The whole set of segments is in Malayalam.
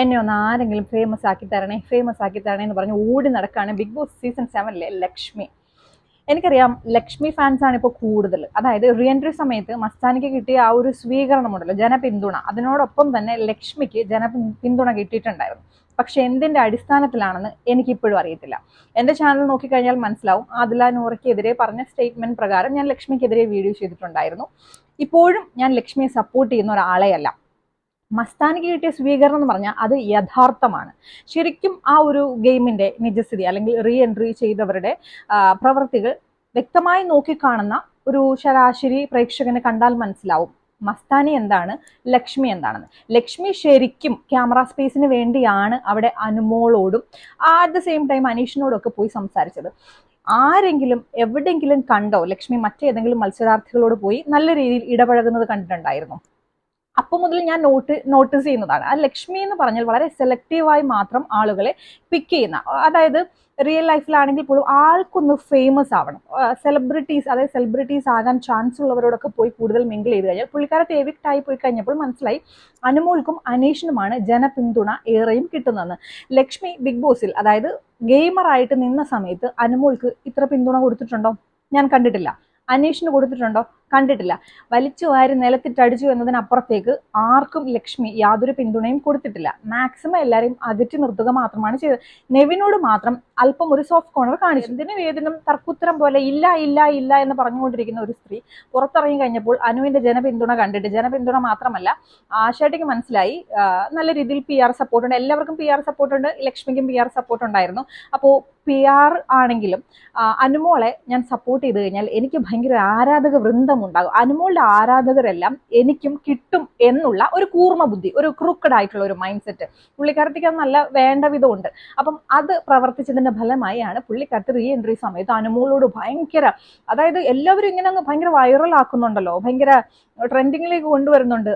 എന്നെ ഒന്ന് ആരെങ്കിലും ഫേമസ് ആക്കി തരണേ ഫേമസ് ആക്കി തരണേ എന്ന് പറഞ്ഞ് ഓടി നടക്കുകയാണ് ബിഗ് ബോസ് സീസൺ സെവനിലെ ലക്ഷ്മി. എനിക്കറിയാം ലക്ഷ്മി ഫാൻസാണ് ഇപ്പോൾ കൂടുതൽ. അതായത് റീ എൻട്രി സമയത്ത് മസ്താനിക്ക് കിട്ടിയ ആ ഒരു സ്വീകരണമുണ്ടല്ലോ ജനപിന്തുണ. അതിനോടൊപ്പം തന്നെ ലക്ഷ്മിക്ക് ജന പിന്തുണ കിട്ടിയിട്ടുണ്ടായിരുന്നു. പക്ഷെ എന്തിന്റെ അടിസ്ഥാനത്തിലാണെന്ന് എനിക്കിപ്പോഴും അറിയത്തില്ല. എന്റെ ചാനൽ നോക്കിക്കഴിഞ്ഞാൽ മനസ്സിലാവും. ആദില നൂറയ്ക്കെതിരെ പറഞ്ഞ സ്റ്റേറ്റ്മെന്റ് പ്രകാരം ഞാൻ ലക്ഷ്മിക്കെതിരെ വീഡിയോ ചെയ്തിട്ടുണ്ടായിരുന്നു. ഇപ്പോഴും ഞാൻ ലക്ഷ്മിയെ സപ്പോർട്ട് ചെയ്യുന്ന ഒരാളെയല്ല. മസ്താനിക്ക് കിട്ടിയ സ്വീകരണം എന്ന് പറഞ്ഞാൽ അത് യഥാർത്ഥമാണ്. ശരിക്കും ആ ഒരു ഗെയിമിന്റെ നിജസ്ഥിതി അല്ലെങ്കിൽ റീ എൻട്രി ചെയ്തവരുടെ പ്രവൃത്തികൾ വ്യക്തമായി നോക്കിക്കാണുന്ന ഒരു ശരാശരി പ്രേക്ഷകനെ കണ്ടാൽ മനസ്സിലാവും മസ്താനി എന്താണ് ലക്ഷ്മി എന്താണെന്ന്. ലക്ഷ്മി ശരിക്കും ക്യാമറ സ്പേസിന് വേണ്ടിയാണ് അവിടെ അനുമോളോടും അറ്റ് ദ സെയിം ടൈം അനീഷിനോടും ഒക്കെ പോയി സംസാരിച്ചത്. ആരെങ്കിലും എവിടെയെങ്കിലും കണ്ടോ ലക്ഷ്മി മറ്റേതെങ്കിലും മത്സരാർത്ഥികളോട് പോയി നല്ല രീതിയിൽ ഇടപഴകുന്നത് കണ്ടിട്ടുണ്ടായിരുന്നു. അപ്പോൾ മുതൽ ഞാൻ നോട്ട് നോട്ടീസ് ചെയ്യുന്നതാണ്. ആ ലക്ഷ്മി എന്ന് പറഞ്ഞാൽ വളരെ സെലക്റ്റീവായി മാത്രം ആളുകളെ പിക്ക് ചെയ്യുന്ന അതായത് റിയൽ ലൈഫിലാണെങ്കിൽ പോലും ആൾക്കൊന്ന് ഫേമസ് ആവണം. സെലിബ്രിറ്റീസ് അതായത് സെലിബ്രിറ്റീസ് ആകാൻ ചാൻസ് ഉള്ളവരോടൊക്കെ പോയി കൂടുതൽ മിങ്കിൾ ചെയ്ത് കഴിഞ്ഞാൽ പുള്ളിക്കാരത്തെ എവിക്റ്റ് ആയി പോയി കഴിഞ്ഞപ്പോൾ മനസ്സിലായി അനുമോൾക്കും അനീഷിനുമാണ് ജനപിന്തുണ ഏറെയും കിട്ടുന്നതെന്ന്. ലക്ഷ്മി ബിഗ് ബോസിൽ അതായത് ഗെയിമറായിട്ട് നിന്ന സമയത്ത് അനുമോൾക്ക് ഇത്ര പിന്തുണ കൊടുത്തിട്ടുണ്ടോ? ഞാൻ കണ്ടിട്ടില്ല. അനീഷിന് കൊടുത്തിട്ടുണ്ടോ? കണ്ടിട്ടില്ല. വലിച്ചു വാരി നിലത്തിട്ടടിച്ചു എന്നതിനപ്പുറത്തേക്ക് ആർക്കും ലക്ഷ്മി യാതൊരു പിന്തുണയും കൊടുത്തിട്ടില്ല. മാക്സിമം എല്ലാവരെയും അതിറ്റ് നിർത്തുക മാത്രമാണ് ചെയ്തത്. നെവിനോട് മാത്രം അല്പം ഒരു സോഫ്റ്റ് കോർണർ കാണിച്ചു. ഇതിന് വേദനം തർക്കുത്തരം പോലെ ഇല്ല ഇല്ല ഇല്ല എന്ന് പറഞ്ഞുകൊണ്ടിരിക്കുന്ന ഒരു സ്ത്രീ പുറത്തിറങ്ങി കഴിഞ്ഞപ്പോൾ അനുവിന്റെ ജനപിന്തുണ കണ്ടിട്ട് ജനപിന്തുണ മാത്രമല്ല ആശാട്ടിക്ക് മനസ്സിലായി നല്ല രീതിയിൽ പി ആർ സപ്പോർട്ടുണ്ട് എല്ലാവർക്കും പി ആർ സപ്പോർട്ടുണ്ട് ലക്ഷ്മിക്കും പി ആർ സപ്പോർട്ട് ഉണ്ടായിരുന്നു. അപ്പോൾ പി ആർ ആണെങ്കിലും അനുമോളെ ഞാൻ സപ്പോർട്ട് ചെയ്ത് കഴിഞ്ഞാൽ എനിക്ക് ഭയങ്കര ആരാധക വൃന്ദം ഉണ്ടാകും അനുമോളുടെ ആരാധകരെല്ലാം എനിക്കും കിട്ടും എന്നുള്ള ഒരു കൂർമ്മ ബുദ്ധി ഒരു ക്രൂക്കഡ് ആയിട്ടുള്ള ഒരു മൈൻഡ് സെറ്റ് പുള്ളിക്കാരത്തിക്ക് നല്ല വേണ്ട വിധമുണ്ട്. അപ്പം അത് പ്രവർത്തിച്ചതിന്റെ ഫലമായാണ് പുള്ളിക്കാരത്തി റീ എൻട്രി സമയത്ത് അനുമോളോട് ഭയങ്കര അതായത് എല്ലാവരും ഇങ്ങനെ അങ്ങ് ഭയങ്കര വൈറൽ ആക്കുന്നുണ്ടല്ലോ. ഭയങ്കര ട്രെൻഡിങ്ങിലേക്ക് കൊണ്ടുവരുന്നുണ്ട്.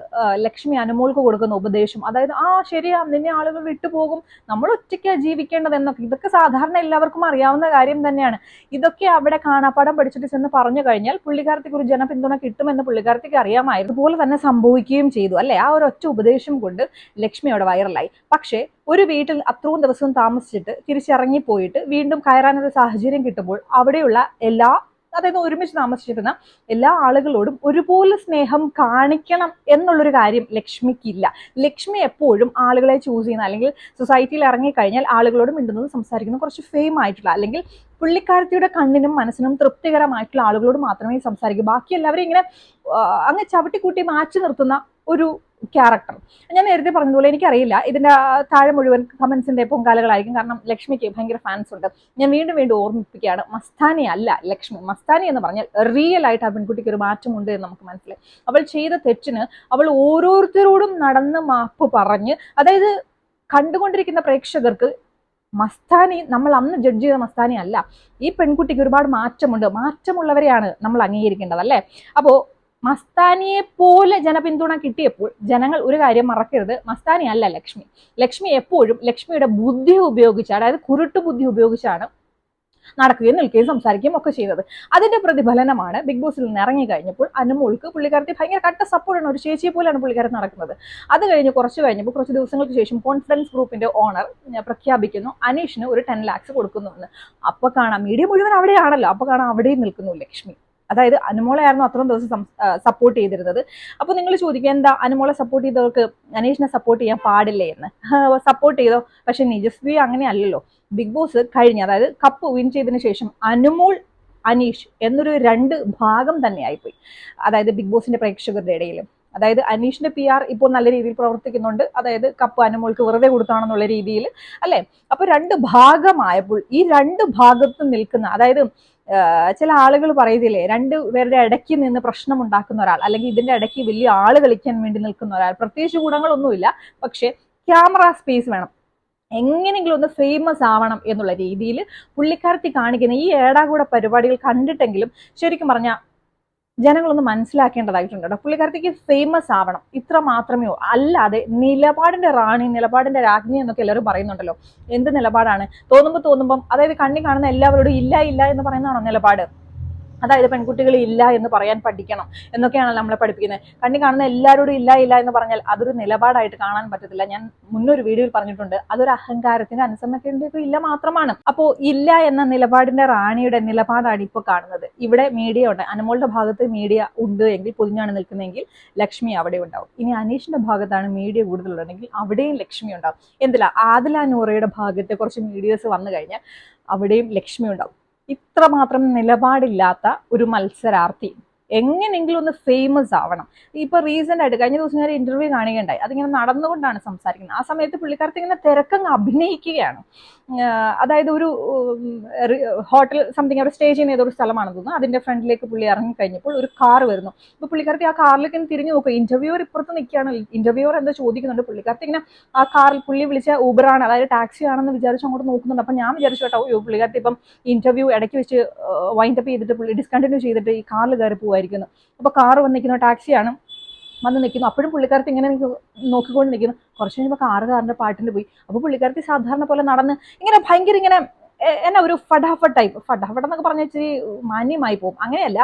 ലക്ഷ്മി അനുമോൾക്ക് കൊടുക്കുന്ന ഉപദേശം. അതായത് ആ ശരിയാ നിന്നെ ആളുകൾ വിട്ടുപോകും. നമ്മൾ ഒറ്റയ്ക്കാ ജീവിക്കേണ്ടത് എന്നൊക്കെ ഇതൊക്കെ സാധാരണ എല്ലാവർക്കും അറിയാവുന്ന കാര്യം തന്നെയാണ്. ഇതൊക്കെ അവിടെ കാണാപ്പാടം പഠിച്ചിട്ട് ചെന്ന് പറഞ്ഞു കഴിഞ്ഞാൽ പുള്ളിക്കാർത്തിക്ക് ഒരു ജനപിന്തുണ കിട്ടുമെന്ന് പുള്ളിക്കാർത്തിക്ക് അറിയാമായിരുന്നു. പോലെ തന്നെ സംഭവിക്കുകയും ചെയ്തു. അല്ലെ? ആ ഒരു ഒറ്റ ഉപദേശം കൊണ്ട് ലക്ഷ്മി അവിടെ വൈറലായി. പക്ഷേ ഒരു വീട്ടിൽ അത്രയും ദിവസം താമസിച്ചിട്ട് തിരിച്ചിറങ്ങി പോയിട്ട് വീണ്ടും കയറാനൊരു സാഹചര്യം കിട്ടുമ്പോൾ അവിടെയുള്ള എല്ലാ അതായത് ഒരുമിച്ച് താമസിച്ചിരുന്ന എല്ലാ ആളുകളോടും ഒരുപോലെ സ്നേഹം കാണിക്കണം എന്നുള്ളൊരു കാര്യം ലക്ഷ്മിക്കില്ല. ലക്ഷ്മി എപ്പോഴും ആളുകളെ ചൂസ് ചെയ്യുന്ന അല്ലെങ്കിൽ സൊസൈറ്റിയിൽ ഇറങ്ങിക്കഴിഞ്ഞാൽ ആളുകളോട് മിണ്ടുന്നത് സംസാരിക്കുന്ന കുറച്ച് ഫെയിം ആയിട്ടുള്ള അല്ലെങ്കിൽ പുള്ളിക്കാരത്തിയുടെ കണ്ണിനും മനസ്സിനും തൃപ്തികരമായിട്ടുള്ള ആളുകളോട് മാത്രമേ സംസാരിക്കൂ. ബാക്കി എല്ലാവരും ഇങ്ങനെ അങ്ങ് ചവിട്ടിക്കൂട്ടി മാറ്റി നിർത്തുന്ന ഒരു ക്യാരക്ടർ ഞാൻ നേരത്തെ പറഞ്ഞതുപോലെ എനിക്കറിയില്ല. ഇതിന്റെ താഴെ മുഴുവൻ കമന്റ്സിന്റെ പൊങ്കാലകളായിരിക്കും. കാരണം ലക്ഷ്മിക്ക് ഭയങ്കര ഫാൻസ് ഉണ്ട്. ഞാൻ വീണ്ടും വീണ്ടും ഓർമ്മിപ്പിക്കുകയാണ് മസ്താനി അല്ല ലക്ഷ്മി. മസ്താനി എന്ന് പറഞ്ഞാൽ റിയൽ ആയിട്ട് ആ പെൺകുട്ടിക്ക് ഒരു മാറ്റമുണ്ട് എന്ന് നമുക്ക് മനസ്സിലായി. അവൾ ചെയ്ത തെറ്റിന് അവൾ ഓരോരുത്തരോടും നടന്ന് മാപ്പ് പറഞ്ഞ് അതായത് കണ്ടുകൊണ്ടിരിക്കുന്ന പ്രേക്ഷകർക്ക് മസ്താനി നമ്മൾ അന്ന് ജഡ്ജ് ചെയ്ത മസ്താനി അല്ല. ഈ പെൺകുട്ടിക്ക് ഒരുപാട് മാറ്റമുണ്ട്. മാറ്റമുള്ളവരെയാണ് നമ്മൾ അംഗീകരിക്കേണ്ടത് അല്ലേ? അപ്പോൾ മസ്താനിയെ പോലെ ജനപിന്തുണ കിട്ടിയപ്പോൾ ജനങ്ങൾ ഒരു കാര്യം മറക്കരുത്. മസ്താനി അല്ല ലക്ഷ്മി. ലക്ഷ്മി എപ്പോഴും ലക്ഷ്മിയുടെ ബുദ്ധി ഉപയോഗിച്ച് അതായത് കുരുട്ടു ബുദ്ധി ഉപയോഗിച്ചാണ് നടക്കുകയും നിൽക്കുകയും സംസാരിക്കുകയും ഒക്കെ ചെയ്തത്. അതിന്റെ പ്രതിഫലനമാണ് ബിഗ് ബോസിൽ നിന്ന് ഇറങ്ങി കഴിഞ്ഞപ്പോൾ അനുമോൾക്ക് പുള്ളിക്കാരത്തി ഭയങ്കര കട്ട സപ്പോർട്ടാണ് ഒരു ചേച്ചിയെ പോലെയാണ് പുള്ളിക്കാരൻ നടക്കുന്നത്. അത് കഴിഞ്ഞ് കുറച്ച് കഴിഞ്ഞപ്പോൾ കുറച്ച് ദിവസങ്ങൾക്ക് ശേഷം കോൺഫിഡൻസ് ഗ്രൂപ്പിന്റെ ഓണർ പ്രഖ്യാപിക്കുന്നു. അനീഷിന് ഒരു ടെൻ ലാക്സ് കൊടുക്കുന്നുവെന്ന്. അപ്പൊ കാണാം മീഡിയ മുഴുവൻ അവിടെയാണല്ലോ. അപ്പൊ കാണാം അവിടെയും നിൽക്കുന്നു ലക്ഷ്മി. അതായത് അനുമോളായിരുന്നു അത്രയും ദിവസം സപ്പോർട്ട് ചെയ്തിരുന്നത്. അപ്പോൾ നിങ്ങൾ ചോദിക്കുക എന്താ അനുമോളെ സപ്പോർട്ട് ചെയ്തവർക്ക് അനീഷിനെ സപ്പോർട്ട് ചെയ്യാൻ പാടില്ലേ? എന്ന്. സപ്പോർട്ട് ചെയ്തോ? പക്ഷെ നിജസ്വി അങ്ങനെയല്ലല്ലോ ബിഗ് ബോസ് കഴിഞ്ഞ് അതായത് കപ്പ് വിൻ ചെയ്തതിന് ശേഷം അനുമോൾ അനീഷ് എന്നൊരു രണ്ട് ഭാഗം തന്നെ ആയിപ്പോയി. അതായത് ബിഗ് ബോസിന്റെ പ്രേക്ഷകരുടെ ഇടയിൽ. അതായത് അനീഷിന്റെ പി ആർ ഇപ്പോൾ നല്ല രീതിയിൽ പ്രവർത്തിക്കുന്നുണ്ട്. അതായത് കപ്പ് അനുമോൾക്ക് വെറുതെ കൊടുത്താണെന്നുള്ള രീതിയിൽ അല്ലെ? അപ്പൊ രണ്ട് ഭാഗമായപ്പോൾ ഈ രണ്ട് ഭാഗത്ത് നിൽക്കുന്ന അതായത് ചില ആളുകൾ പറയത്തില്ലേ രണ്ട് പേരുടെ ഇടയ്ക്ക് നിന്ന് പ്രശ്നം ഉണ്ടാക്കുന്ന ഒരാൾ അല്ലെങ്കിൽ ഇതിന്റെ ഇടയ്ക്ക് വലിയ ആൾ കളിക്കാൻ വേണ്ടി നിൽക്കുന്ന ഒരാൾ പ്രത്യേകിച്ച് ഗുണങ്ങളൊന്നുമില്ല പക്ഷെ ക്യാമറ സ്പേസ് വേണം. എങ്ങനെയെങ്കിലും ഒന്ന് ഫേമസ് ആവണം എന്നുള്ള രീതിയിൽ പുള്ളിക്കാരത്തി കാണിക്കുന്ന ഈ ഏടാകൂട പരിപാടികൾ കണ്ടിട്ടെങ്കിലും ശരിക്കും പറഞ്ഞാൽ ജനങ്ങളൊന്ന് മനസ്സിലാക്കേണ്ടതായിട്ടുണ്ട് കേട്ടോ. പുള്ളിക്കാരത്തിക്ക് ഫേമസ് ആവണം. ഇത്ര മാത്രമേ അല്ലാതെ നിലപാടിന്റെ റാണി നിലപാടിന്റെ രാജ്ഞി എന്നൊക്കെ എല്ലാവരും പറയുന്നുണ്ടല്ലോ. എന്ത് നിലപാടാണ്? തോന്നുമ്പോൾ തോന്നുമ്പം അതായത് കണ്ണി കാണുന്ന എല്ലാവരോടും ഇല്ല ഇല്ല എന്ന് പറയുന്നതാണോ നിലപാട്? അതായത് പെൺകുട്ടികൾ ഇല്ല എന്ന് പറയാൻ പഠിക്കണം എന്നൊക്കെയാണ് നമ്മളെ പഠിപ്പിക്കുന്നത്. കണ്ണി കാണുന്ന എല്ലാവരോടും ഇല്ല ഇല്ല എന്ന് പറഞ്ഞാൽ അതൊരു നിലപാടായിട്ട് കാണാൻ പറ്റത്തില്ല. ഞാൻ മുന്നൊരു വീഡിയോയിൽ പറഞ്ഞിട്ടുണ്ട് അതൊരു അഹങ്കാരത്തിന്റെ ഇപ്പൊ ഇല്ല മാത്രമാണ്. അപ്പോ ഇല്ല എന്ന നിലപാടിന്റെ റാണിയുടെ നിലപാടാണ് ഇപ്പൊ കാണുന്നത്. ഇവിടെ മീഡിയ ഉണ്ട്. അനുമോളുടെ ഭാഗത്ത് മീഡിയ ഉണ്ട് എങ്കിൽ പൊതിഞ്ഞാണ് നിൽക്കുന്നതെങ്കിൽ ലക്ഷ്മി അവിടെ ഉണ്ടാവും. ഇനി അനീഷിന്റെ ഭാഗത്താണ് മീഡിയ കൂടുതലുണ്ടെങ്കിൽ അവിടെയും ലക്ഷ്മി ഉണ്ടാവും. എന്തില്ല ആദില നൂറയുടെ ഭാഗത്ത് കുറച്ച് മീഡിയസ് വന്നു കഴിഞ്ഞാൽ അവിടെയും ലക്ഷ്മി ഉണ്ടാവും. ഇത്രമാത്രം നിലപാടില്ലാത്ത ഒരു മത്സരാർത്ഥി. എങ്ങനെയെങ്കിലും ഒന്ന് ഫേമസ് ആവണം. ഇപ്പൊ റീസെന്റ് ആയിട്ട് കഴിഞ്ഞ ദിവസം ഞാൻ ഇന്റർവ്യൂ കാണുകയുണ്ടായി. അതിങ്ങനെ നടന്നുകൊണ്ടാണ് സംസാരിക്കുന്നത്. ആ സമയത്ത് പുള്ളിക്കാരത്തി ഇങ്ങനെ തിരക്കങ്ങ് അഭിനയിക്കുകയാണ്. അതായത് ഒരു ഹോട്ടൽ സംതിങ് അവിടെ സ്റ്റേ ചെയ്യുന്ന ഏതൊരു സ്ഥലമാണെന്ന് തോന്നുന്നു. അതിന്റെ ഫ്രണ്ടിലേക്ക് പുള്ളി ഇറങ്ങി കഴിഞ്ഞപ്പോൾ ഒരു കാർ വരുന്നു. അപ്പൊ പുള്ളിക്കാരത്തി ആ കാറിലേക്ക് തിരിഞ്ഞു നോക്കുക. ഇന്റർവ്യൂവർ ഇപ്പുറത്ത് നിൽക്കുകയാണ്. ഇന്റർവ്യൂവർ എന്തോ ചോദിക്കുന്നുണ്ട്. പുള്ളിക്കാരത്തി ഇങ്ങനെ ആ കാറിൽ പുള്ളി വിളിച്ച ഊബറാണ് അതായത് ടാക്സി ആണെന്ന് വിചാരിച്ച് അങ്ങോട്ട് നോക്കുന്നുണ്ട്. അപ്പൊ ഞാൻ വിചാരിച്ചു കേട്ടോ "അയ്യോ, പുള്ളിക്കാരത്തി ഇപ്പം ഇന്റർവ്യൂ ഇടയ്ക്ക് വെച്ച് വൈൻഡപ്പ് ചെയ്തിട്ട് പുള്ളി ഡിസ്കണ്ടിന്യൂ ചെയ്തിട്ട് ഈ കാറിൽ കയറി പോവായിരിക്കുന്നു അപ്പോൾ കാർ വന്നിരിക്കുന്നു ടാക്സിയാണ് വന്ന് നിൽക്കുന്നു. അപ്പോഴും പുള്ളിക്കാരത്തി ഇങ്ങനെ നോക്കിക്കൊണ്ട് നിൽക്കുന്നു. കുറച്ച് കഴിയുമ്പോൾ കാറ് കാറിന്റെ പാട്ടിന് പോയി. അപ്പോൾ പുള്ളിക്കാരത്തി സാധാരണ പോലെ നടന്ന് ഇങ്ങനെ ഭയങ്കര ഇങ്ങനെ എന്നാ ഒരു ഫടാഫട്ട് ടൈപ്പ് ഫടാഫട്ട് എന്നൊക്കെ പറഞ്ഞാൽ ഇച്ചിരി മാന്യമായി പോകും. അങ്ങനെയല്ല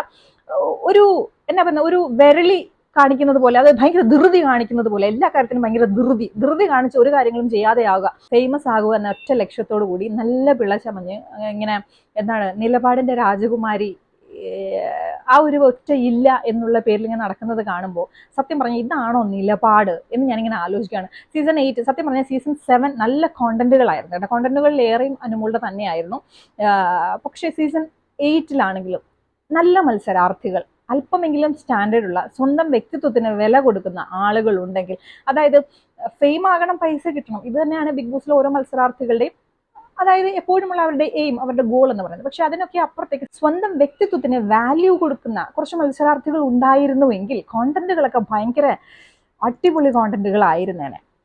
ഒരു എന്നാ പറയുന്ന ഒരു വിരളി കാണിക്കുന്നത് പോലെ അത് ഭയങ്കര ധൃതി കാണിക്കുന്നത് പോലെ എല്ലാ കാര്യത്തിനും ഭയങ്കര ധൃതി. ധൃതി കാണിച്ച് ഒരു കാര്യങ്ങളും ചെയ്യാതെ ആവുക ഫേമസ് ആകുക എന്ന ഒറ്റ ലക്ഷ്യത്തോടു കൂടി നല്ല പിള്ളച്ചമഞ്ഞ് ഇങ്ങനെ എന്താണ് നിലപാടിന്റെ രാജകുമാരി ആ ഒരു ഒറ്റ ഇല്ല എന്നുള്ള പേരിൽ ഇങ്ങനെ നടക്കുന്നത് കാണുമ്പോൾ സത്യം പറഞ്ഞാൽ ഇതാണോ നിലപാട് എന്ന് ഞാനിങ്ങനെ ആലോചിക്കുകയാണ്. സീസൺ എയ്റ്റ് സത്യം പറഞ്ഞാൽ സീസൺ സെവൻ നല്ല കോണ്ടന്റുകളായിരുന്നു കേട്ടോ. കോണ്ടന്റുകളിൽ ഏറെയും അനുമോളുടെ തന്നെയായിരുന്നു. പക്ഷേ സീസൺ എയ്റ്റിലാണെങ്കിലും നല്ല മത്സരാർത്ഥികൾ അല്പമെങ്കിലും സ്റ്റാൻഡേർഡ് ഉള്ള സ്വന്തം വ്യക്തിത്വത്തിന് വില കൊടുക്കുന്ന ആളുകൾ ഉണ്ടെങ്കിൽ അതായത് ഫെയിം ആകണം പൈസ കിട്ടണം ഇത് തന്നെയാണ് ബിഗ് ബോസിലെ ഓരോ മത്സരാർത്ഥികളുടെയും അതായത് എപ്പോഴുമുള്ള അവരുടെ എയിം അവരുടെ ഗോൾ എന്ന് പറയുന്നത്. പക്ഷെ അതിനൊക്കെ അപ്പുറത്തേക്ക് സ്വന്തം വ്യക്തിത്വത്തിന് വാല്യൂ കൊടുക്കുന്ന കുറച്ച് മത്സരാർത്ഥികൾ ഉണ്ടായിരുന്നുവെങ്കിൽ കോണ്ടന്റുകളൊക്കെ ഭയങ്കര അടിപൊളി കോണ്ടന്റുകളായിരുന്നേനെ